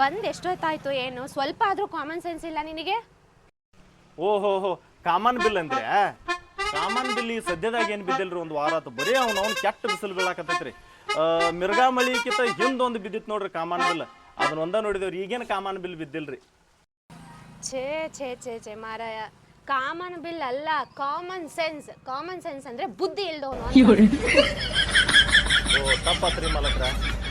ಬಂದ್ ಎಷ್ಟೊತ್ತಾಯ್ತು ಏನು? ಸ್ವಲ್ಪ ಆದ್ರೂ ಕಾಮನ್ ಸೆನ್ಸ್ ಇಲ್ಲ ನಿನಗೆ? ಓಹೋ ಹೋ ಕಾಮನ್ ಬಿಲ್ ಅಂದ್ರೆ? ಕಾಮನ್ ಬಿಲ್ ಈ ಸದ್ಯದಾಗ ಏನು ಬಿದ್ದಿಲ್ರಿ? ಒಂದು ವಾರ ಆತು. ಬರೀ ಅವ್ನು ಅವ್ನು ಕೆಟ್ಟ ಬಿಸಿಲು ಬೀಳಾಕತ್ತೈತ್ರಿ. ಮಿರ್ಗಾ ಮಳಿಕಿತ ಹಿಂದೊಂದು ಬಿದ್ದಿತ್ತು ನೋಡ್ರಿ ಕಾಮನ್ ಬಿಲ್ ಅದನ್ನ ಒಂದ ನೋಡಿದೇವ್ರಿ. ಈಗೇನು ಕಾಮನ್ ಬಿಲ್ ಬಿದ್ದಿಲ್ರಿ? ಛೇ ಛೇ ಛೇ ಛೇ ಮಾರಾಯ. ಕಾಮನ್ ಬಿಲ್ ಅಲ್ಲ ಕಾಮನ್ ಸೆನ್ಸ್ ಕಾಮನ್ ಸೆನ್ಸ್ ಅಂದ್ರೆ ಬುದ್ಧಿ ಇಲ್ದವನು ಓ ತಪ್ಪತ್ರಿ ಮಾಲಕ್ರ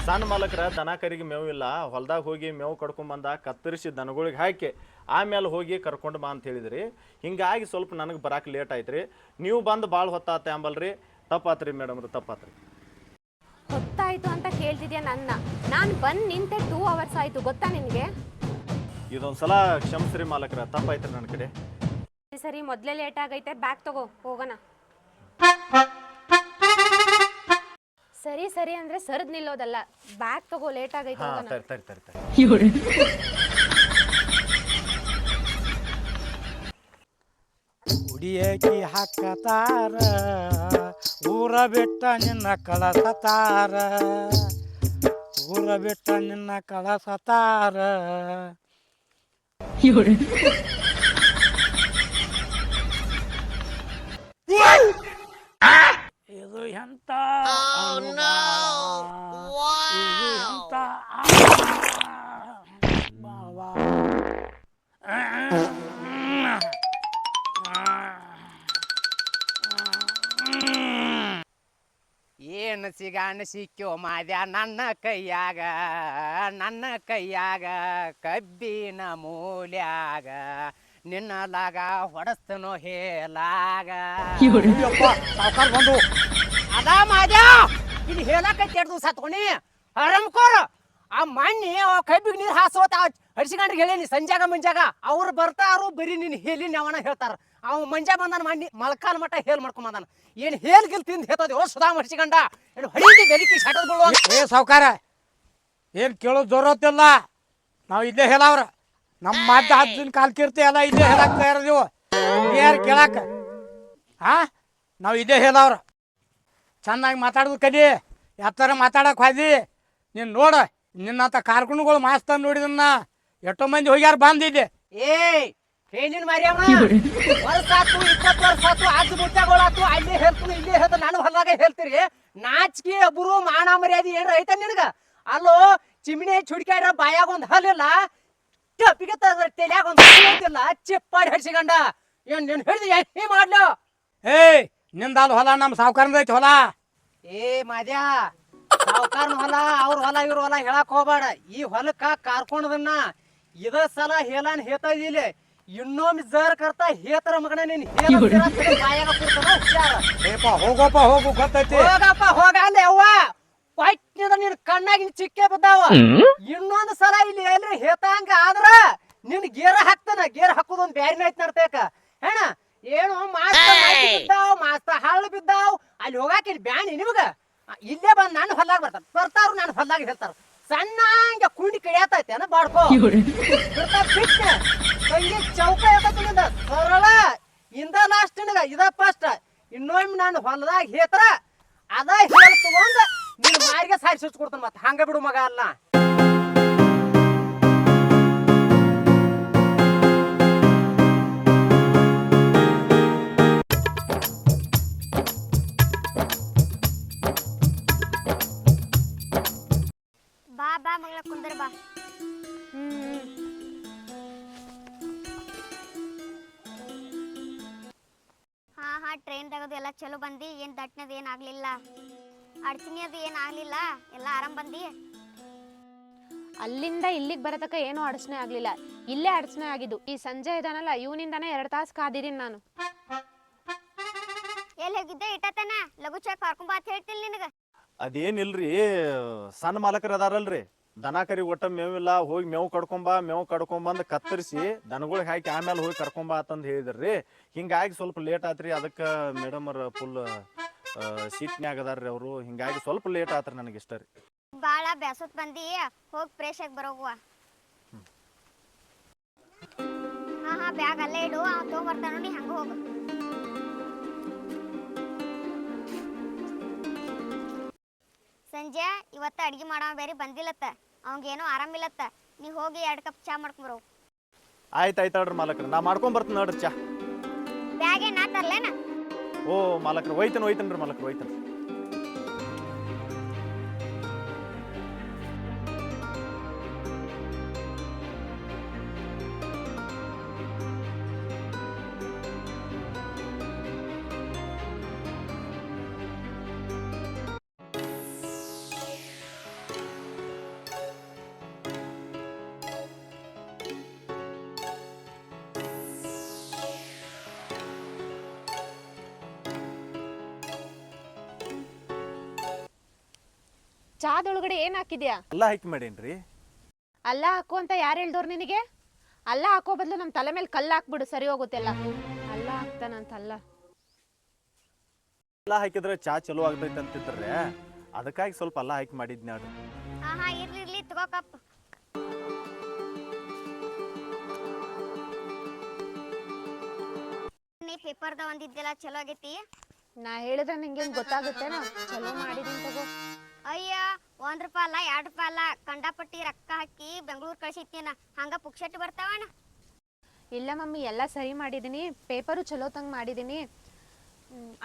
ಸಣ್ಣ ಮಾಲಕ್ರ ದನ ಕರಿಗೆ ಮೇವು ಇಲ್ಲ ಹೊಲ್ದಾಗ ಹೋಗಿ ಮೇವು ಕಡ್ಕೊಂಬಂದ ಕತ್ತರಿಸಿ ದನಗಳಿಗೆ ಹಾಕಿ ಆಮೇಲೆ ಹೋಗಿ ಕರ್ಕೊಂಡು ಬಾ ಅಂತ ಹೇಳಿದ್ರಿ. ಹಿಂಗಾಗಿ ಸ್ವಲ್ಪ ನನಗೆ ಬರಕ್ಕೆ ಲೇಟ್ ಆಯ್ತ್ರಿ. ನೀವು ಬಂದು ಭಾಳ ಹೊತ್ತಾತ ಅಂಬಲ್ರಿ. ತಪ್ಪಾತ್ರಿ ಮೇಡಮ್ರಿ ತಪ್ಪಾತ್ರಿ. ಹೊತ್ತಾಯ್ತು ಅಂತ ಕೇಳ್ತಿದ್ಯಾ ನನ್ನ? ನಾನು ಬಂದು ನಿಂತೆ ಟೂ ಅವರ್ಸ್ ಆಯ್ತು ಗೊತ್ತಾ ನಿನಗೆ? ಇದೊಂದ್ಸಲ ಕ್ಷಮಿಸ್ರಿ ಮಾಲಕ್ರ ತಪ್ಪಾಯ್ತು ನನ್ನ ಕಡೆ. ಸರಿ, ಸರಿ ಮೊದ್ಲೇ ಲೇಟ್ ಆಗೈತೆ ಬ್ಯಾಗ್ ತಗೋ ಹೋಗೋಣ. ಸರಿ ಸರಿ ಅಂದ್ರೆ ಸರ್ದ್ ನಿಲ್ಲೋದಲ್ಲ. ಬ್ಯಾಗ್ ತಗೋ ಲೇಟ್ ಆಗೈತೆ ಹಾ ಹೋಗೋಣ. ತರಿ ತರಿ ತರಿ ತರಿ ಹುಡಿಯಕಿ ಹಾಕತಾರ ಊರ ಬಿಟ್ಟ ನಿನ್ನ ಕಳಸತಾರ ಊರ ಬಿಟ್ಟ ನಿನ್ನ ಕಳಸತಾರ ಇದು ಎಂತ ಎಂತ ಭಾವ. ಏನು ಸಿಗಾಣ ಸಿಕ್ಕೋ ಮಾದ್ಯ ನನ್ನ ಕೈಯಾಗ ನನ್ನ ಕೈಯಾಗ ಕಬ್ಬಿನ ಮೂಲ್ಯಾಗ ನಿನ್ನ ಲಾಗ ಹೊಡಸ್ತನೋ ಹೇಲಾಗ ಸಾವ್ಕಾರ್ ಬಂದು ಅದ ಮಾದ್ಯ ಇದು ಹೇಳಕೈತಿ ಎರಡು ದಿವಸ ತಗೊಂಡಿ ಆರಾಮ್ಕೋರ ಆ ಮಣ್ಣಿ, ಆ ಕಬ್ಬಿಗೆ ನೀರು ಹಾಸೋತ ಹಡ್ಸಿಕೊಂಡ್ರಿಗೆ ಹೇಳೀನಿ, ಸಂಜಾಗ ಮಂಜಾಗ ಅವ್ರು ಬರ್ತಾರು, ಬರೀ ನೀನು ಹೇಳಿ ಅವನ ಹೇಳ್ತಾರ. ಅವ ಮಂಜ ಬಂದಾನ ಮಣ್ಣಿ, ಮಲ್ಕಾಲ್ ಮಟ್ಟ ಹೇಲ್ ಮಾಡ್ಕೊಂಡ್ ಬಂದಾನ. ಏನು ಹೇಲ್ ಗಿಲ್ ತಿಂದು ಹೇಳ್ತದೆ, ಓ ಸುಧಾಮ್ ಹಡ್ಸಿಕೊಂಡ ಏನು ಹೊಡಿತಿ ಬೆಲಿಕಿ ಶಾಟದ್ ಬೀಳುವ ಏ, ಸಾವ್ಕಾರ, ಏನ್ ಕೇಳೋದು ಜೋರತ್ತಿಲ್ಲ. ನಾವು ಇಲ್ಲೇ ಹೇಳವ್ರ. ನಮ್ಮ ಮಾತ ಹತ್ತಿನ ಕಾಲ್ ಕೀರ್ತಿ ಎಲ್ಲ ಇಲ್ಲೇ ಹೇಳಕ್ ತಯಾರ ನೀವು ಯಾರು ಕೇಳಾಕ? ಹಾ ನಾವು ಇಲ್ಲೇ ಹೇಳವ್ರ. ಚೆನ್ನಾಗಿ ಮಾತಾಡೋದು ಕಲಿ. ಯಾತರ ಮಾತಾಡಕ್ಕೆ ಹೋದಿ ನೀನು ನೋಡ ನಿನ್ನಂತ ಕಾರ್ಕುಣಗಳು ಮಾಸ್ತರ್ ನೋಡಿದನ್ನ ಎಷ್ಟೋ ಮಂದಿ ಹೋಗ್ಯಾರ ಬಂದಿದ್ದೆ ಏಯ್ ಹೇಳಿನ ಮರ್ಯಾಮ. ವರ್ಷ ಆತು ಇಪ್ಪತ್ತು ವರ್ಷ ಆತು ಅದು ಮುಟ್ಟಗಳಾತು ಅಲ್ಲಿ ಹೇಳ್ತೀನಿ ಇಲ್ಲಿ ಹೇಳ್ತು ನಾನು ಹೊಲ್ದಾಗ ಹೇಳ್ತೀರಿ. ನಾಚಿಕೆ ಅಬ್ರು ಮಾನ ಮರ್ಯಾದೆ ಏನ್ರ ಐತ ನಿನಗ? ಅಲ್ಲೋ ಚಿಮಿಣಿ ಚುಡ್ಕ್ಯಾಡ್ರ ಬಾಯಾಗ ಒಂದ್ ಹಲ್ಲಿಲ್ಲ ಟಪ್ಪಿಗೆ ತಲೆಯಾಗ ಒಂದ್ ಹಲ್ಲಿಲ್ಲ ಚಿಪ್ಪಾಡಿ ಹಡ್ಸಿಕೊಂಡ ಏನ್ ನೀನ್ ಹಿಡ್ದು ಏನ್ ಮಾಡ್ಲು. ಏಯ್ ನಿಂದ ಅಲ್ಲಿ ಹೊಲ ನಮ್ಮ ಸಾವ್ಕಾರದ ಐತಿ ಹೊಲ. ಏ ಮಾದ್ಯಾ ಸಾವ್ಕಾರನ ಹೊಲ ಅವ್ರ ಹೊಲ ಇವ್ರ ಹೊಲ ಹೇಳಕ್ ಹೋಗ್ಬೇಡ. ಈ ಹೊಲಕ್ಕ ಕಾರ್ಕೊಂಡದನ್ನ ಇದ ಸಲ ಹೇಳಾನ್ ಹೇತಾ ಇಲ್ಲಿ ಇನ್ನೊಮ್ಮೆ ಜರ್ ಕರ್ತ ಹೇತರ ಮಗನ ನೀನ್. ಹೋಗಪ್ಪ. ಏಪ ಹೋಗೋಪ ಹೋಗು ಗೊತ್ತೈತಿ. ಹೋಗಪ್ಪ ಹೋಗ ಅಲ್ಲಿ ಅವ್ವ. ಪಟ್ನಿಂದ ನಿನ್ ಕಣ್ಣಾಗಿ ಚಿಕ್ಕೆ ಬಿದ್ದಾವ. ಇನ್ನೊಂದ್ ಸಲ ಇಲ್ಲಿ ಎಲ್ರಿ ಹೇತಾಂಗ ಆದ್ರ ನಿನ್ ಗೇರ ಹಾಕ್ತಾನ. ಗೇರ್ ಹಾಕೋದೊಂದ್ ಬ್ಯಾರಿನ ಐತ್ ನಡ್ತೇಕ. ಹೇಣ ಏನು ಬಿದ್ದಾವ್ ಮಾಸ್ತ ಹಳ್ಳ ಬಿದ್ದಾವ್ ಅಲ್ಲಿ ಹೋಗಾಕ ಇಲ್ಲಿ ಬ್ಯಾನಿ ನಿಮಗ? ಇಲ್ಲೇ ಬಂದ್ ನಾನು ಹೊಲ್ದಾಗ ಬರ್ತಾರ ಬರ್ತಾರು ನಾನು ಹೊಲ್ದಾಗ ಹೇಳ್ತಾರ ಸಣ್ಣ ಹಂಗ ಕುಂಡಿ ಕಡಿಯತೈತೇನ ಬಾಡ್ಕೋ. ಬಿಟ್ಟ. ಕೈಗೆ ಚೌಕ ಇರ್ತೈತಿ ನಿಂದ ಸರಳ ಇಂದ ಲಾಸ್ಟ್ ನಿನಗ ಇದ ಫಸ್ಟ್ ಇನ್ನೊಮ್ಮೆ ನಾನು ಹೊಲದಾಗ ಹೇತರ ಅದ ಹೇಳ್ ತಗೊಂಡ ನಿನ್ ಮಾರಿಗೆ ಸಾರಿ ಸುಚ್ಚ ಕೊಡ್ತಾನ ಮತ್ತ. ಹಂಗ ಬಿಡು ಮಗ ಅಲ್ಲ. ಅಡ್ಚಣಿ ಅದು ಏನ್ ಆಗ್ಲಿಲ್ಲ. ಎಲ್ಲ ಆರಾಮ್ ಬಂದಿ? ಅಲ್ಲಿಂದ ಇಲ್ಲಿಗೆ ಬರತಕ್ಕ ಏನೂ ಅಡಚಣೆ ಆಗ್ಲಿಲ್ಲ. ಇಲ್ಲೇ ಅಡಚಣೆ ಆಗಿದ್ದು. ಈ ಸಂಜೆ ಇದಾನಲ್ಲ ಇವನಿಂದಾನೇ ಎರಡು ತಾಸು ಕಾದಿದೀನಿ ನಾನು. ಎಲ್ಲಿ ಹೋಗಿದ್ದೆ? ಇಟ್ಟತನ ಲಘು ಚಾ ಅಂತ ಹೇಳ್ತಿಲ್ ನಿನಗ. ಅದೇನಿಲ್ರಿ ಸಣ್ಣ ಮಾಲಕರು ಅದಾರಲ್ರಿ. ದನ ಕರಿ ಒಟ್ಟ ಮೇವಿಲ್ಲ ಹೋಗಿ ಮೇವು ಕಡ್ಕೊಂಬ ಮೇವು ಕಡ್ಕೊಂಬಂದ್ ಕತ್ತರಿಸಿ ದನಗಳಿಗೆ ಹಾಕಿ ಆಮೇಲೆ ಹೋಗಿ ಕರ್ಕೊಂಬ ಅಂತಂದ್ ಹೇಳಿದ್ರಿ. ಹಿಂಗಾಗಿ ಸ್ವಲ್ಪ ಲೇಟ್ ಆತ್ರಿ ಅದಕ್ಕೆ ಮೇಡಮ್ ಅವ್ರ ಫುಲ್ ಸೀಟ್ನ್ಯಾಗ ಅದಾರ್ರಿ ಅವರು. ಹಿಂಗಾಗಿ ಸ್ವಲ್ಪ ಲೇಟ್ ಆತ್ರಿ ನನಗೆ ಇಷ್ಟ ರೀ. ಬಾಳ ಬ್ಯಾಸತ್ ಬಂದಿ. ಹೋಗ್ ಫ್ರೆಶ್ ಆಗಿ ಬರೋಗುವ. ಹಾ ಹಾ ಬ್ಯಾಗ್ ಅಲ್ಲೇ ಇಡು. ಅವ್ ತಗೊಂಬರ್ತಾನ ನೀ ಹಂಗ ಹೋಗು. ಸಂಜೆ ಇವತ್ತ ಅಡ್ಗಿ ಮಾಡೋ ಬೇರೆ ಬಂದಿಲ್ಲತ್ತ. ಅವಂಗೇನೋ ಆರಾಮಿಲ್ಲತ್ತ. ನೀ ಹೋಗಿ ಎರಡು ಕಪ್ ಚಾ ಮಾಡ್ಕೊಂಬರು ಆಯ್ತು ಆಯ್ತು ಹೇಳ್ರಿ ಮಾಲಕ್ರ. ನಾ ಮಾಡ್ಕೊಂಡ್ ಬರ್ತೀನಿ ನೋಡ್ರಿ ಚಾ. ಬ್ಯಾಗ್ ನಾ ತರ್ಲೇನ? ಓ ಮಾಲಕ್ರ ಒಯ್ತೇನೆ ಒಯ್ತೇನೆ ರೀ ಹೋಯ್ತನ್ರಿ ಚಾದೊಳಗಡೆ ಏನ್ ಹಾಕಿದ್ಯಾ? ಅಲ್ಲ ಹಾಕಿ ಮಾಡೇನ್ರಿ. ಅಲ್ಲ ಹಾಕು ಅಂತ ಯಾರು ಹೇಳ್ದವ್ರು ನಿನಗೆ? ಅಲ್ಲ ಹಾಕೋ ಬದಲು ನಮ್ಮ ತಲೆ ಮೇಲೆ ಕಲ್ಲು ಹಾಕ್ಬಿಡು ಸರಿ ಹೋಗುತ್ತೆ ಅಲ್ಲ ಹಾಕ್ತಾನಂತಲ್ಲ ಅಲ್ಲ ಹಾಕಿದ್ರೆ ಚಾ ಚಲೋ ಆಗ್ತೈತೆ ಅಂತಿದ್ರೆ ಅದಕ್ಕಾಗಿ ಸ್ವಲ್ಪ ಅಲ್ಲ ಹಾಕಿ ಮಾಡಿದ್ನಿ ನೋಡ್ರಿ. ಹಾ ಹಾ ಇರ್ಲಿ ಇರ್ಲಿ ತಗೋ ಕಪ್. ನೀ ಪೇಪರ್ದ ಒಂದಿದ್ದೆಲ್ಲ ಚಲೋ ಆಗೈತಿ? ನಾ ಹೇಳಿದ್ರೆ ನಿಂಗೇನ್ ಗೊತ್ತಾಗುತ್ತೇನೋ? ಚಲೋ ಮಾಡಿದೀನಿ ತಗೋ. ಅಯ್ಯ ಒಂದ್ ರೂಪಾಯಿ ಅಲ್ಲ ಎರಡ್ ರೂಪಾಯಿ ಅಲ್ಲ. ಕಂಡಾಪಟ್ಟಿ ರೊಕ್ಕ ಹಾಕಿ ಬೆಂಗಳೂರು ಕಳ್ಸಿತ್ತೀನ ಹಂಗ ಪುಕ್ಷಟ್ಟು ಬರ್ತಾವಣ ಇಲ್ಲ ಮಮ್ಮಿ ಎಲ್ಲ ಸರಿ ಮಾಡಿದೀನಿ. ಪೇಪರು ಚಲೋ ತಂಗ್ ಮಾಡಿದೀನಿ.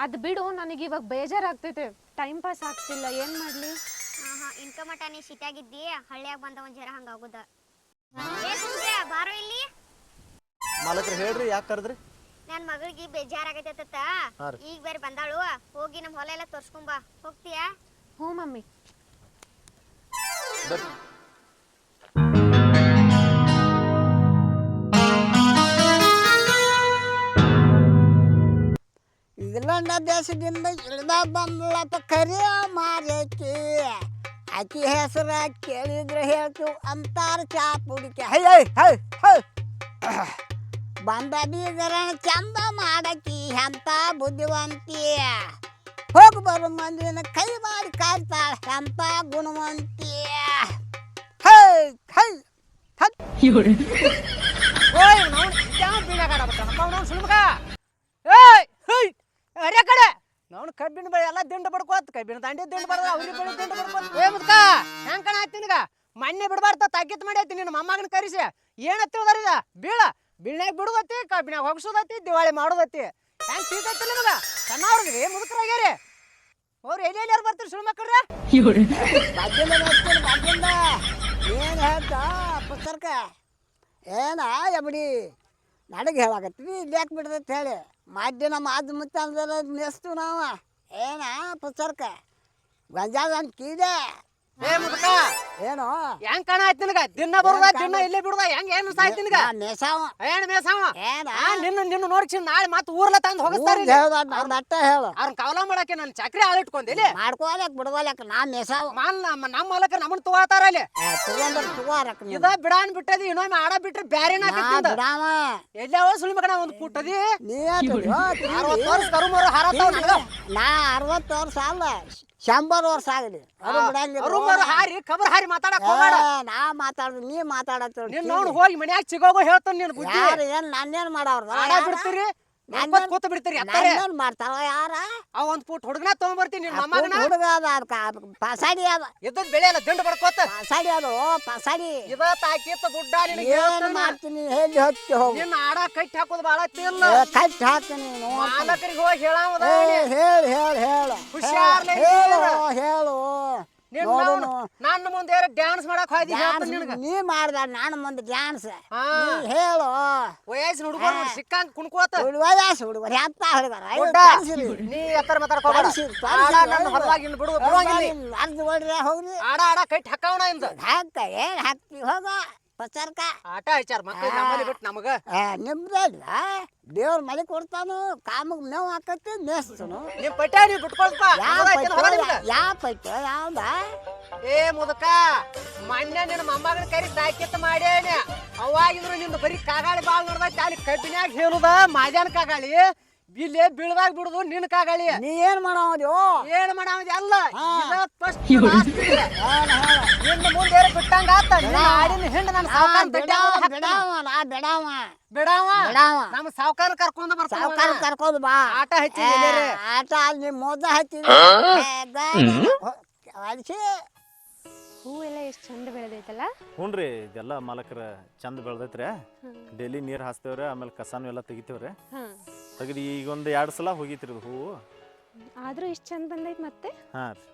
ಅದು ಬಿಡು ನನಗೆ ಇವಾಗ ಬೇಜಾರಾಗ್ತೈತೆ. ಟೈಮ್ ಪಾಸ್ ಆಗ್ತಿಲ್ಲ ಏನ್ ಮಾಡ್ಲಿ? ಇನ್ಕಮ್ ಹಾ ಇನ್ಕ ಮಟ ನೀ ಸಿಟ್ಟಾಗಿದ್ದಿ ಹಳ್ಳಿಯಾಗ ಬಂದ ಒಂದ್ ಜರ ಹಂಗಾಗುದ ಬಾರೋ ಇಲ್ಲಿ. ಮಾಲಕ್ರ ಹೇಳ್ರಿ ಯಾಕೆ ಕರೆದ್ರಿ? ನನ್ ಮಗಳಿಗೆ ಬೇಜಾರಾಗೈತೆ ಈಗ ಬೇರೆ ಬಂದಾಳು ಹೋಗಿ ನಮ್ ಹೊಲ ಎಲ್ಲ ತೋರ್ಸ್ಕೊಂಬಾ ಹೋಗ್ತೀಯಾ? ಹ್ಞೂ ಮಮ್ಮಿ ಬರ್ರಿ ಇಂಗ್ಲೆಂಡ್ ದೇಶದಿಂದ ಇಳಿದ ಬಂದ್ಲಪ್ಪ ಕರಿಯ ಮಾರೇಕಿ ಆಕಿ ಹೆಸರ ಕೇಳಿದ್ರೆ ಹೇಳ್ತು ಅಂತಾರ ಚಾ ಪುಡಿಕೆ ಹೈ ಹೈ ಹೈ ಹೈ ಬಂದ ಬೀಗರ ಚಂದ ಮಾಡಕಿ ಎಂತ ಬುದ್ಧಿವಂತಿ ಹೋಗಿ ಬರೋ ಮಂದಿನ ಕೈ ಮಾಡಿ ಕಾಯ್ತಾಳ ಅಂತ ಗುಣವಂತಿ. ಹೈ ಹೈ. ಹೈ. ಅರೆ ಕಡೆ. ನಾವು ಕಬ್ಬಿನ ಬೆಳೆ ಎಲ್ಲ ದಿಂಡು ಬಡ್ಕೋತ್ ಕಬ್ಬಿನ ದಂಡಿ ದಿಂಡು ಬಡ್ದ ಅವ್ರಿಗೆ ಬೆಳೆ ದಿಂಡ ಬಡ್ಕೋತ್. ಏ ಮುದ್ಕ ಹೆಂಗ್ ಕಣ ಆಯ್ತು ನಿನಗ? ಮೊನ್ನೆ ಬಿಡಬಾರ್ದ ತಾಕೀತ್ ಮಾಡಿ ಆಯ್ತು ನಿನ್ನ ಮೊಮ್ಮಗನ ಕರಿಸಿ. ಏನ್ ತಿಳಿದಾರಿದ ಬೀಳ. ಬೀಳ್ನಾಗ ಬಿಡುದತ್ತಿ ಕಬ್ಬಿನಾಗ ಹೋಗ್ಸೋದತ್ತಿ ದಿವಾಳಿ ಮಾಡೋದತ್ತಿ. ಹೆಂಗ್ ತಿಳ್ತೈತಿ ನಿಮಗ ಸಣ್ಣವ್ರಿಗೆ ಮುದುಕರಾಗ್ಯಾರಿ? ಅವ್ರು ಎಲ್ಲಿ ಎಲ್ಲಿ ಬರ್ತೀರಿ ಸುಳ್ಳು ಮಕ್ಕಳ್ರೆ? ಬಾಗಿಲ ನೋಡ್ಕೊಂಡು ಬಾಗಿಲ ಏನು ಹೇಳ್ತಾ ಪುಸ್ತಕ? ಏನ ಎಬಡಿ ನನಗೆ ಹೇಳಾಕತ್ತೀವಿ ಇಲ್ಲಿ ಯಾಕೆ ಬಿಡ್ದೈತೆ ಹೇಳಿ. ಮಾಧ್ಯಮ ಮಾದ ಮುತ್ತ ಅಂದ್ರೆ ನೆಸ್ತು ನಾವು. ಏನ ಪುಸ್ತಕ? ಗಂಜಾದ ಅಂತ ಕೀದೆ. ಏ ಮುದುಕ! ಏನು? ಹೆಂಗ್ ಕಣ ಆಯ್ತು ನಿನಗ? ದಿನ ಬರುದ ದಿನ ಇಲ್ಲೇ ಬಿಡುದ ಹೆಂಗ್ ಏನ್ ಸಾಯ್ತು ನಿನಗ? ಮೇಸಾವ. ಏನ್ ಮೇಸಾವ? ನಿನ್ನ ನಿನ್ನ ನೋಡ್ಸಿ ನಾಳೆ ಮತ್ತೆ ಊರ್ಲ ತಂದ್ ಹೋಗಿಸ್ತಾರ ಅಟ್ಟ ಹೇಳು. ಅವ್ರನ್ನ ಕವಲ ಮಾಡಕ್ಕೆ ನನ್ ಚಕ್ರಿ ಆಳಿಟ್ಕೊಂದಿಲ್ಲಿ ಮಾಡ್ಕೊಳಕ್ ಬಿಡ್ಕೊಳಕ್ ನಾ ಮೇಸಾವ. ಮಾಲ್ ನಮ್ಮ ನಮ್ಮ ಹೊಲಕ್ಕೆ ನಮ್ಮನ್ನ ತಗೋತಾರ ಅಲ್ಲಿ. ಇದ ಬಿಡಾನ್ ಬಿಟ್ಟದಿ ಇನ್ನೊಮ್ಮೆ ಆಡ ಬಿಟ್ರೆ ಬ್ಯಾರೆನ ಎಲ್ಲಾವ ಸುಳಿ ಮಗನ ಒಂದು ಪುಟ್ಟದಿ ನೀ ಅರವತ್ತು ವರ್ಷ ಕರು ಮರು ಹಾರತ್ತಾವ ನಾ ಅರವತ್ತು ವರ್ಷ ಅಲ್ಲ ಶಂಬರ್ ವರ್ಷ ಆಗಲಿ. ಅದು ಬಿಡಂಗಿಲ್ಲ ಹಾರಿ ಕಬರ್ ಹಾರಿ ಮಾತಾಡಕ್ ಹೋಗ್ಬೇಡ. ಏ, ನಾ ಮಾತಾಡ ನೀ ಮಾತಾಡತ್ತ ನಿನ್ ನೋಡ್ ಹೋಗಿ ಮನ್ಯಾಗ ಚಿಗೋಗೋ ಹೇಳ್ತಾನ ನಿನ್ ಬುದ್ಧಿ. ಯಾರು ಏನ್ ನಾನೇನ್ ಮಾಡವ್ರ ಆಡ ಬಿಡ್ತೀರಿ? ನನ್ಗೊತ್ ಕೂತ್ ಬಿಡ್ತೀರಿ ಎತ್ತಾರೆ ನನ್ನೇನ್ ಮಾಡ್ತಾರ ಯಾರ? ಅವ ಒಂದ್ ಪುಟ್ ಹುಡುಗನ ತಗೊಂಡ್ಬರ್ತೀನಿ ನಿನ್ ಮೊಮ್ಮಗನ ಹುಡುಗ ಅದ ಅದ್ಕ ಪಸಾಡಿ ಅದ. ಇದ್ದದ್ ಬೆಳೆ ಪಾಸಾಡಿ ದಿಂಡು ಬಡ್ಕೋತ. ಪಸಾಡಿ ಅದು ಪಸಾಡಿ. ಇದ ತಾಕಿತ್ತ ಗುಡ್ಡ ನಿನಗೆ ಏನ್ ಮಾಡ್ತೀನಿ ಹೇಳಿ ಹೊತ್ತಿ ಹೋಗು. ನಿನ್ನ ಆಡ ಕಟ್ಟಿ ಹಾಕೋದು ಬಾಳ ತಿಲ್ಲ. ಕಟ್ಟಿ ಹಾಕ್ತೀನಿ. ಮಾಲಕರಿಗೆ ಹೋಗಿ ಹೇಳಾವದ ಏ ಹೇಳು ಹೇಳು ಹೇಳು. ಹುಷಾರ್ಲೆ ಹೇಳು ಹೇಳು. ನಿನ್ನ ನೋಡುನು. ನನ್ನ ಮುಂದೆ ಡ್ಯಾನ್ಸ್ ಮಾಡಕ್ ಹೋಯ್ದಿ ಹೇಳ್ತಾನೆ ನಿನಗ. ನೀ ಮಾಡ್ದ ನಾನು ಮುಂದೆ ಡ್ಯಾನ್ಸ್ ಹಾ. ಹೇಳು. ವಯಸ್ಸಿನ ಹುಡುಗರು ಸಿಕ್ಕಂಗ್ ಕುಣ್ಕೋತ. ಹುಡುಗ ಹುಡುಗರು ಎಂತ ಹುಡುಗರ ಗುಡ್ಡ. ನೀ ಎತ್ತರ ಮಾತಾಡ್ಕೋಬೇಡ ತರ್ಸಿರಿ, ಆಡ ತರ್ಸಿರಿ, ನನ್ನ. ಹೊರವಾಗಿ ಇಲ್ಲಿ ಬಿಡು ಬಿಡುವಂಗಿಲ್ಲ ನೀ. ಅರ್ಧ ಹೊಡ್ರಿ ಹೋಗ್ರಿ ಆಡ ಆಡ ಕಟ್ಟಿ ಹಾಕವನ ಇಂದ. ಹಾಕ ಏನ್ ಹಾಕ್ತಿ ಹೋಗ. ಪಚಾರ್ಕ ಆಟ ಹಚ್ಚಾರ ಮಕ್ಕಳು ನಮ್ಮಲ್ಲಿ ಬಿಟ್ಟು ನಮಗ. ನಿಮ್ದಲ್ಲ ದೇವ್ರ ಮಳೆ ಕೊಡ್ತಾನು ಕಾಮಗ್ ಮೇವ್ ಹಾಕತ್ತಿ ಮೇಸ್ತನು. ನಿಮ್ ಪಟ್ಟ ನೀವ್ ಬಿಟ್ಕೊಳ್ಪ ಯಾವ ಹೊಲ ಯಾವ ಯಾವ್ದ? ಏ ಮುದಕ ಮೊನ್ನೆ ನಿನ್ನ ಮೊಮ್ಮಗನ ಕರಿ ಸಾಕಿತ್ ಮಾಡ್ಯಾನ. ಅವಾಗಿದ್ರು ನಿಂದು ಬರೀ ಕಾಗಾಳಿ ಬಾಳ್ ನೋಡ್ದೈತಿ ಅಲ್ಲಿ ಕಬ್ಬಿನ್ಯಾಗ ಹೇಳುದ ಮಾಜಾನ ಕಾಗಾಳಿ? ಇಲ್ಲೇ ಬೀಳ್ದಾಗ ಬಿಡುದು ನಿನ್ನ ಕಾಗಾಳಿ. ನೀ ಏನ್ ಮಾಡೋ ಏನ್ ಮಾಡಾವದಿ ಅಲ್ಲ. ನಿನ್ನ ಮುಂದೆ ಏನ್ ಬಿಟ್ಟಂಗ ಆತ? ಆಡಿನ ಹಿಂಡ ನನ್ನ ಸಾವುಕಾರ ಬಿಡಾವ ಬಿಡಾವ ನಾ ಬಿಡಾವ. ಬಿಡಾವ? ಬಿಡಾವ. ನಮ್ಮ ಸಾವುಕಾರ ಕರ್ಕೊಂಡ್ ಬರ್ತ ಸಾವ್ಕಾರ ಕರ್ಕೋದು ಬಾ. ಆಟ ಹಚ್ಚಿ. ಆಟ ಅಲ್ಲಿ ಮೊದ್ದ ಹಚ್ಚಿ ಅಳಿಸಿ ಹೂವೆಲ್ಲ ಎಷ್ಟು ಚಂದ ಬೆಳೆದೈತಲ್ಲ? ರೀ ಇದೆಲ್ಲ ಮಾಲಕರ ಚಂದ ಬೆಳ್ದೈತ್ರಿ. ಡೈಲಿ ನೀರು ಹಾಸ್ತೇವ್ರಿ ಆಮೇಲೆ ಕಸಾನು ಎಲ್ಲ ತೆಗಿತೇವ್ರಿ. ಹಾ ತೆಗೆದು ಈಗ ಒಂದು ಎರಡು ಸಲ ಹೋಗಿತ್ರಿ ಇದು ಹೂವು. ಆದ್ರೂ ಇಷ್ಟು ಚಂದ ಬಂದೈತೆ ಮತ್ತೆ? ಹಾಂ ರೀ.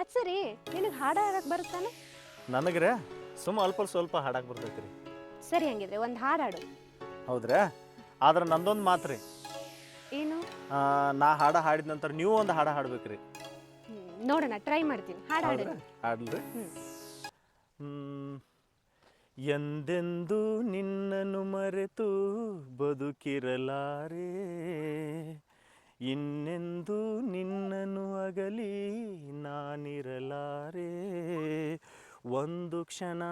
ಅದ್ ಸರಿ ನಿನಗೆ ಹಾಡು ಹಾಡಕ್ಕೆ ಬರುತ್ತಾನೆ? ನನಗ್ರೆ ಸುಮ್ಮ ಅಲ್ಪ ಸ್ವಲ್ಪ ಹಾಡಕ್ಕೆ ಬರ್ತೈತ್ರಿ. ಸರಿ ಹಂಗಿದ್ರೆ ಒಂದು ಹಾಡು ಹಾಡು. ಹೌದ್ರಾ? ಆದ್ರೆ ನಂದೊಂದು ಮಾತು ರೀ ಏನು ನಾ ಹಾಡ ಹಾಡಿದ ನಂತರ ನೀವು ಒಂದು ಹಾಡ ಹಾಡ್ಬೇಕ್ರಿ. ಹ್ಮ್, ನೋಡೋಣ ಟ್ರೈ ಮಾಡ್ತೀನಿ. ಹಾಡು ಹಾಡು. ಎಂದೆಂದು ನಿನ್ನನ್ನು ಮರೆತು ಬದುಕಿರಲಾರೆ? ಇನ್ನೆಂದು ನಿನ್ನನ್ನು ಅಗಲಿ ನಾನಿರಲಾರೆ? ಒಂದು ಕ್ಷಣ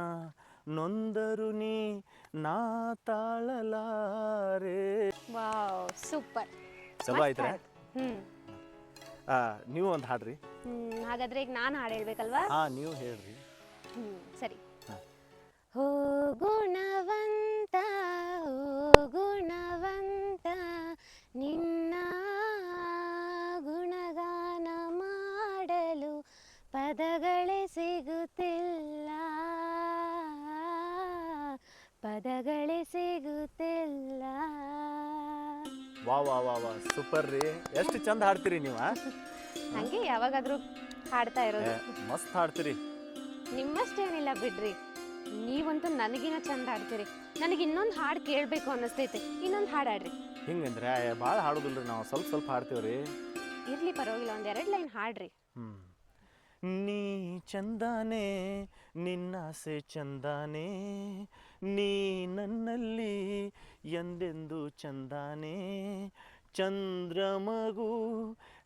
ನೊಂದರು ನೀ ನಾ ತಾಳಲಾರೆ? Wow super. ಹ್ಮ್. ಆ, ನೀವು ಒಂದು ಹಾಡ್ರಿ. ಹ್ಮ್ ಹಾಗಾದ್ರೆ ಈಗ ನಾನು ಹಾಡು ಹೇಳ್ಬೇಕಲ್ವಾ? ಹಾ ನೀವು ಹೇಳ್ರಿ. ಹ್ಮ್ ಸರಿ. ಹಾ. ಹೋ ಗುಣವಂತ ಓ ಗುಣವಂತ ನಿನ್ನ ಗುಣಗಾನ ಮಾಡಲು ಪದಗಳೇ ಸಿಗುತ್ತಿಲ್ಲ. ಪದಗಳೇ ವಾ ವಾ ವಾ ವಾ. ಸೂಪರ್ ರೀ. ಎಷ್ಟು ಚಂದ ಹಾಡ್ತೀರಿ ನೀವು? ಹಂಗೆ ಯಾವಾಗಾದ್ರೂ ಹಾಡ್ತಾ ಇರೋದು. ಮಸ್ತ್ ಹಾಡ್ತೀರಿ. ನಿಮ್ಮಷ್ಟೇನಿಲ್ಲ ಬಿಡ್ರಿ. ನೀವಂತೂ ನನಗಿನ ಚಂದ ಹಾಡ್ತೀರಿ. ನನಗೆ ಇನ್ನೊಂದು ಹಾಡು ಕೇಳಬೇಕು ಅನ್ನಿಸ್ತೈತೆ. ಇನ್ನೊಂದು ಹಾಡು ಹಾಡ್ರಿ. ಹಿಂಗಂದ್ರೆ ಭಾಳ ಹಾಡೋದಿಲ್ರಿ ನಾವು. ಸ್ವಲ್ಪ ಸ್ವಲ್ಪ ಹಾಡ್ತೀವ್ರಿ. ಇರ್ಲಿ ಪರವಾಗಿಲ್ಲ ಒಂದ್ ಎರಡು ಲೈನ್ ಹಾಡ್ರಿ. ಹ್ಮ್. ನೀ ಚಂದಾನೆ ನಿನ್ನಾಸೆ ಚಂದಾನೆ ನೀ ನನ್ನಲ್ಲಿ ಎಂದೆಂದು ಚಂದಾನೆ ಚಂದ್ರಮಗು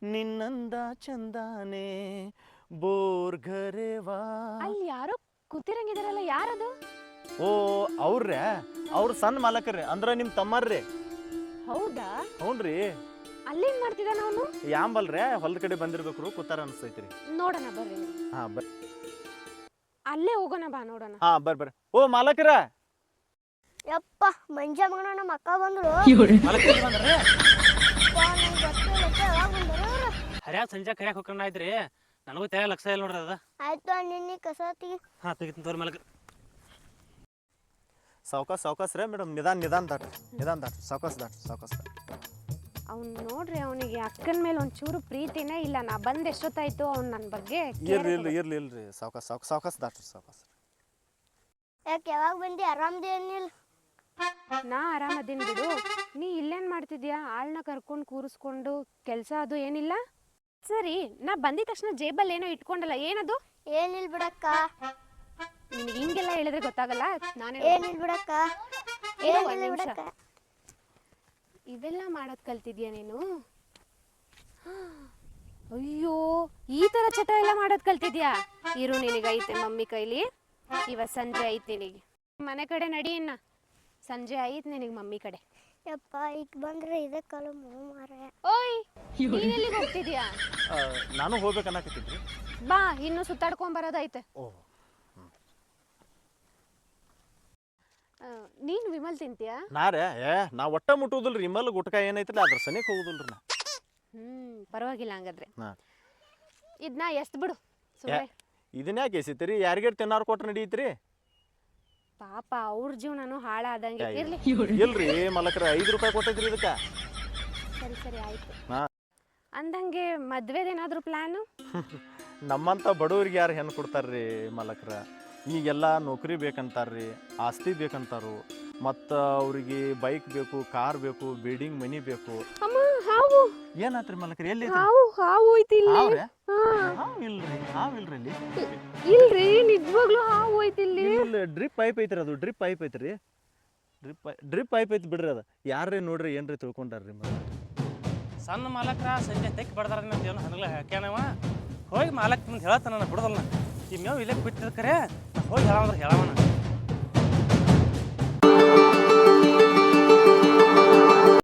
ನಿನ್ನಂದ ಚಂದಾನೆ ಬೋರ್ಘರೆವಾ? ಅಲ್ಲಿ ಯಾರೋ ಕೂತಿರಂಗಿದಾರಲ್ಲ ಯಾರದು? ಓ ಅವ್ರೇ ಅವ್ರ ಸಣ್ಣ ಮಾಲಕರೇ ಅಂದ್ರ ನಿಮ್ಮ ತಮ್ಮರ್ರಿ. ಹೌದಾ? ಹ್ಞೂನ್ರಿ ಅಲ್ಲೇನ್ ಮಾಡ್ತಿದ್ದಾನ ಅವನು ಯಾಂಬಲ್ರೆ ಹೊಲದ ಕಡೆ ಬಂದಿರ್ಬೇಕು ಕೂತಾರ ಅನ್ಸ್ತೈತ್ರಿ ನೋಡೋಣ ಬರ್ರಿ. ಹಾ ಬರ್ ಅಲ್ಲೇ ಹೋಗೋಣ ಬಾ ನೋಡೋಣ. ಹಾ ಬರ್ ಬರ್. ಓ ಮಾಲಕರ! ಯಪ್ಪ ಮಂಜ ಮಗನ ನಮ್ಮ ಅಕ್ಕ ಬಂದ್ರು. ಹರ್ಯಾ ಬಂದ್ರಿ? ಸಂಜೆ ಕರ್ಯಾಕ ಹೋಗ್ಕೊಂಡ್ ಆಯ್ತ್ರಿ ನನಗೂ ತಲೆ ಲಕ್ಷ ಇಲ್ಲ ನೋಡ್ರಿ ಅದ. ಆಯ್ತು ನಿನ್ನೆ ಕಸ ತೆಗಿ. ಹಾ ತೆಗಿತೀನಿ ತೋರಿ ಮಲಕ ಸಾವ್ಕಾಸ್ ಸಾವ್ಕಾಸ್ ರೇ ಮೇಡಮ್. ನಿಧಾನ ನಿಧಾನ ದಾಟ್ರಿ. ನಿಧಾನ ದಾಟ್ರಿ. ಸಾವ್ಕಾಸ್ ದಾಟ್ರಿ ಸಾವ್ಕಾಸ್ ದಾಟ್ರಿ. ಅವ್ನ್ ನೋಡ್ರಿ ಅವನಿಗೆ ಅಕ್ಕನ ಮೇಲೆ ಒಂಚೂರು ಪ್ರೀತಿನೇ ಇಲ್ಲ. ನಾ ಬಂದ್ ಎಷ್ಟೊತ್ತಾಯ್ತು ಅವ್ನ್ ನನ್ನ ಬಗ್ಗೆ ಇರ್ಲಿ ಇರ್ಲಿ ಇರ್ಲಿ ಇಲ್ರಿ. ಸಾವ್ಕಾಸ್ ಸಾವ್ಕ ಸಾವ್ಕಾಸ್ ದಾಟ್ರಿ ಸಾವ್ಕಾಸ್. ಯಾಕೆ ಯಾವಾಗ ಬಂದಿ? ಆರಾಮದೇನಿಲ್ಲ ನಾ ಆರಾಮದೀನಿ ಬಿಡು. ನೀ ಇಲ್ಲೇನ್ ಮಾಡ್ತಿದ್ಯಾ? ಆಳ್ನ ಕರ್ಕೊಂಡು ಕೂರಿಸ್ಕೊಂಡು ಕೆಲಸ ಅದು ಏನಿಲ್ಲ? ಸರಿ ನಾ ಬಂದಿದ ತಕ್ಷಣ ಜೇಬಲ್ಲಿ ಏನೋ ಇಟ್ಕೊಂಡಲ್ಲ ಏನದು? ಏನಿಲ್ಲ ಬಿಡಕ್ಕ? ನಿನಗೆ ಹಿಂಗೆಲ್ಲ ಹೇಳಿದ್ರೆ ಗೊತ್ತಾಗಲ್ಲ? ನಾನೇ ಏನಿಲ್ಲ ಬಿಡಕ್ಕ? ಒಂದ್ ಏನಿಲ್ಲ ನಿಮಿಷ. ಬಿಡಕ್ಕ? ಇವೆಲ್ಲ ಮಾಡೋದು ಕಲ್ತಿದ್ಯಾ ನೀನು? ಅಯ್ಯೋ ಈ ತರ ಚಟ ಎಲ್ಲ ಮಾಡೋದ್ ಕಲ್ತಿದ್ಯಾ? ಇರು ನಿನಗೈತೆ ಮಮ್ಮಿ ಕೈಲಿ. ಇವ ಸಂಜೆ ಐತೆ ನಿನಗೆ. ಮನೆ ಕಡೆ ನಡಿ ಇನ್ನ. ಸಂಜೆ ಐತ್ ನಿನಗೆ ಮಮ್ಮಿ ಕಡೆ. ಯಪ್ಪ ಈಗ ಬಂದ್ರೆ ಇದೇ ಕಾಲು ಮಾರ ಓಯ್ ನೀನ್ ಎಲ್ಲಿಗೆ ಹೋಗ್ತಿದ್ಯಾ? ನಾನು ಹೋಗ್ಬೇಕನ್ನಕತ್ತಿದ್ರಿ ಬಾ ಇನ್ನು ಸುತ್ತಾಡ್ಕೊಂಡ್ ಬರೋದೈತೆ ಓ. ನೀನ್ ವಿಮಲ್ ತಿಂತೀಯಾ? ನಾರೇ ಏ ನಾ ಒಟ್ಟ ಮುಟ್ಟುವುದಿಲ್ರಿ. ಇಮ್ಮಲ್ ಗುಟ್ಕ ಏನೈತಿಲ್ಲ ಅದ್ರ ಸನಿಕ್ ಹೋಗುದಿಲ್ರಿ ನಾ. ಹ್ಮ್ ಪರವಾಗಿಲ್ಲ ಹಂಗಾದ್ರೆ. ಹಾ. ಇದ್ನ ಎಷ್ಟ್ ಬಿಡು ಸುಮ್ಮನೆ ಇದನ್ನ ಯಾಕೆ ಎಸಿತೀರಿ? ಯಾರಿಗೆ ತಿನ್ನಾರು ಕೊಟ್ರೆ ನಡೀತ್ರಿ? ಪಾಪ ಅವ್ರ ಜೀವನನು ಹಾಳಾದಂಗೆ. ಇರ್ಲಿ. ಇಲ್ರಿ ಮಲಕ್ರ ಐದು ರೂಪಾಯಿ ಕೊಟ್ಟಿದ್ರಿ ಇದಕ್ಕ. ಸರಿ ಸರಿ ಆಯ್ತು. ಹಾ. ಅಂದಂಗೆ ಮದ್ವೆದೇನಾದ್ರೂ ಪ್ಲಾನು? ನಮ್ಮಂತ ಬಡವ್ರಿಗೆ ಯಾರು ಹೆಣ್ಣು ಕೊಡ್ತಾರ್ರಿ ಮಲಕ್ರ? ಈಗೆಲ್ಲ ನೌಕರಿ ಬೇಕಂತಾರ್ರಿ ಆಸ್ತಿ ಬೇಕಂತಾರು ಮತ್ತು ಅವ್ರಿಗೆ ಬೈಕ್ ಬೇಕು ಕಾರ್ ಬೇಕು ಬಿಲ್ಡಿಂಗ್ ಮನಿ ಬೇಕು. ಅಮ್ಮ ಹಾವು. ಏನಾತ್ರಿ ಮಲಕ್ರ ಎಲ್ಲಿ ಹಾವು ಹಾವು ಐತಿ ಇಲ್ಲಿ. ಹಾವ್ರೆ? ಹಾ. ಹಾವ್ ಇಲ್ರಿ ಹಾವ್ ಇಲ್ರಿ ಇಲ್ಲಿ? ಇಲ್ರಿ ನಿಜವಾಗ್ಲೂ ಹಾವು ಐತಿ ಇಲ್ಲಿ. ಇಲ್ಲ ಡ್ರಿಪ್ ಪೈಪ್ ಐತ್ರಿ ಅದು ಡ್ರಿಪ್ ಪೈಪ್ ಐತ್ರಿ. ಡ್ರಿಪ್ ಡ್ರಿಪ್ ಪೈಪ್ ಐತಿ ಬಿಡ್ರಿ ಅದು. ಯಾರೇ ನೋಡ್ರಿ ಏನ್ರಿ ತಿಳ್ಕೊಂಡಾರ್ರಿ ಮತ್ತೆ ಸಣ್ಣ ಮಾಲಕ್ರ ಸಂಜೆ ತೆಕ್ಕಿ ಬಡ್ದಾರ ಅಂತ ಏನೋ ಹನಗ್ಲ ಹಾಕ್ಯಾನವ. ಹೋಗಿ ಮಾಲಕ್ ಮುಂದೆ ಹೇಳತ್ತ ನಾನು ಬಿಡದಲ್ಲ ಈ ಮೇವ್ ಇಲ್ಲೇ ಬಿಟ್ಟಿರ್ಕರೆ Bodoh amat.